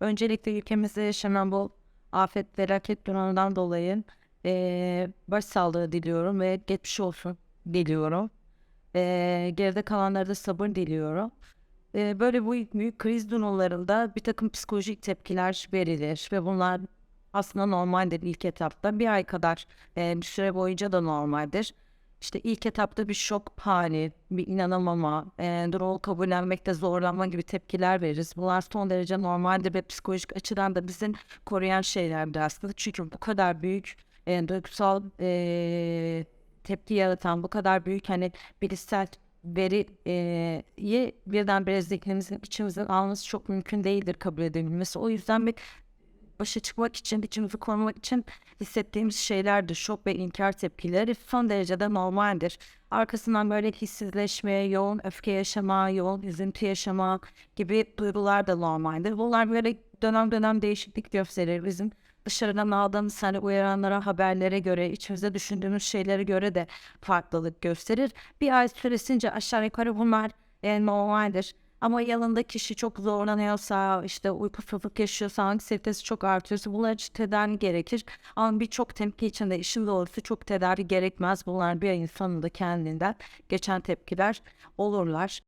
Öncelikle ülkemizde yaşanan bu afet felaket durumundan dolayı eee başsağlığı diliyorum ve geçmiş olsun diliyorum. Eee, geride kalanlara da sabır diliyorum. Eee, böyle bu büyük kriz durumlarında bir takım psikolojik tepkiler verilir ve bunlar aslında normaldir ilk etapta. Bir ay kadar eee, bir süre boyunca da normaldir. İşte ilk etapta bir şok hali, bir inanamama, eee, durumu kabullenmekte zorlanma gibi tepkiler veririz. Bunlar son derece normaldir ve psikolojik açıdan da bizi koruyan şeylerdir aslında. Çünkü bu kadar büyük eee, duygusal eee, tepki yaratan, bu kadar büyük hani bilişsel veriyi birdenbire zihnimizin, içimizin alması çok mümkün değildir kabul edebilmesi. O yüzden bir başa çıkmak için, içimizi korumak için hissettiğimiz şeylerdir. Şok ve inkar tepkileri son derece de normaldir. Arkasından böyle hissizleşme, yoğun öfke yaşama, yoğun üzüntü yaşama gibi duygular da normaldir. Bunlar böyle dönem dönem değişiklik gösterir. Bizim dışarıdan aldığımız hani uyaranlara, haberlere göre, içimizde düşündüğümüz şeylere göre de farklılık gösterir. Bir ay süresince aşağı yukarı bunlar e, normaldir. Ama yanında kişi çok zorlanıyorsa, işte uykusuzluk yaşıyorsa, anksiyetesi çok artıyorsa bunlar için tedavi gerekir. Ama birçok tepki içinde işin doğrusu çok tedavi gerekmez. Bunlar bir ayın sonunda kendinden geçen tepkiler olurlar.